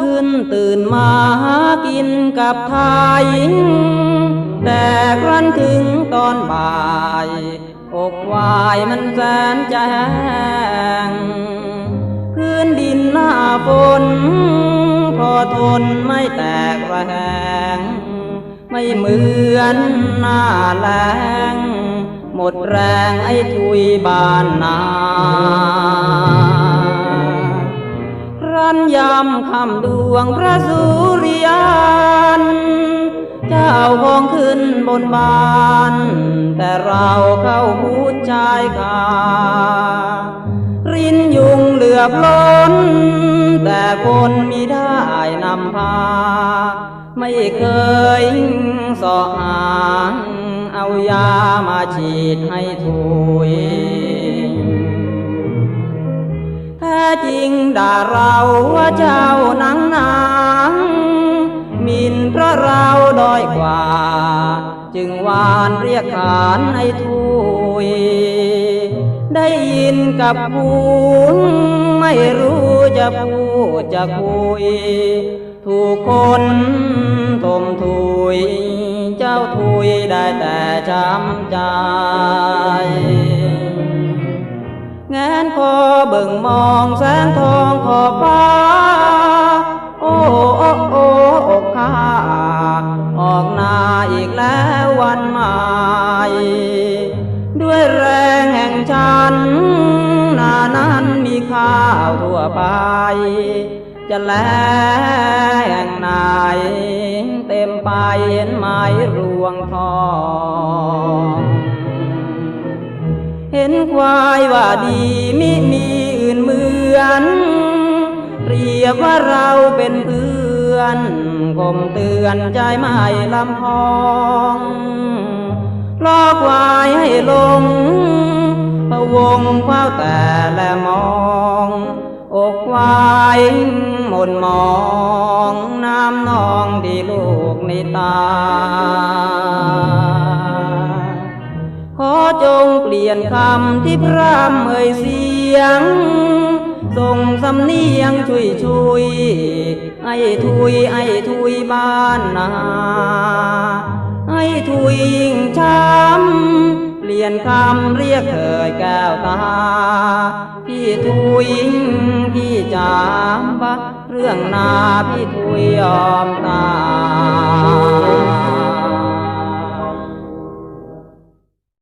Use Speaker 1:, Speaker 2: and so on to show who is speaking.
Speaker 1: ขึ้นตื่นมาหากินกับไทยแต่ครั้นถึงตอนบ่าย อกวายมันแสนจะแห้งพื้นดินหน้าฝนพอทนไม่แตกระแหง ไม่เหมือนหน้าแล้งหมดแรงไอ้ทุยบานนา นยำคำดวงพระสุริยัน เจ้าคงขึ้นบนบาน แต่เราเข้าหูชายคารินยุงเหลือบล้น แต่คนมีได้นำพา ไม่เคยสอหางเอายามาฉีดให้ถุย ริงด่าเราว่าเจ้านังนังมินเพราะเราด้อยกว่า จึงวานเรียกขานให้ทุย ได้ยินกับหูไม่รู้จะพูดจะคุย ถูกคนทมถุย เจ้าถุยได้แต่ช้ำใจ นคอเบิ่งมองแสงทองขอบฟ้า โอ้โอ้โอ้อกข้าออกนาอีกแล้ววันใหม่ด้วยแรงแห่งฉัน นานั้นมีข้าวทั่วไป จะแลแห่งไหน เต็มไปเห็นไหมรวงทอง เห็นควายว่าดีมิมีอื่นเหมือน เรียบว่าเราเป็นเพื่อนคมเตือนใจไม่ลำพองล่อควายให้ลงพะวงคว้าแต่และมองอกควายหมนมองน้ำนองดีลูกในตา จงเปลี่ยนคำที่พร่ำเอ่ยเสียง ส่งสำเนียงช่วยช่วยไอ้ทุยไอ้ทุยบ้านนาไอ้ทุยยิ่งช้ำเปลี่ยนคำเรียกเอ่ยแก้วตาพี่ทุยพี่จามบะเรื่องนาพี่ทุยยอมตา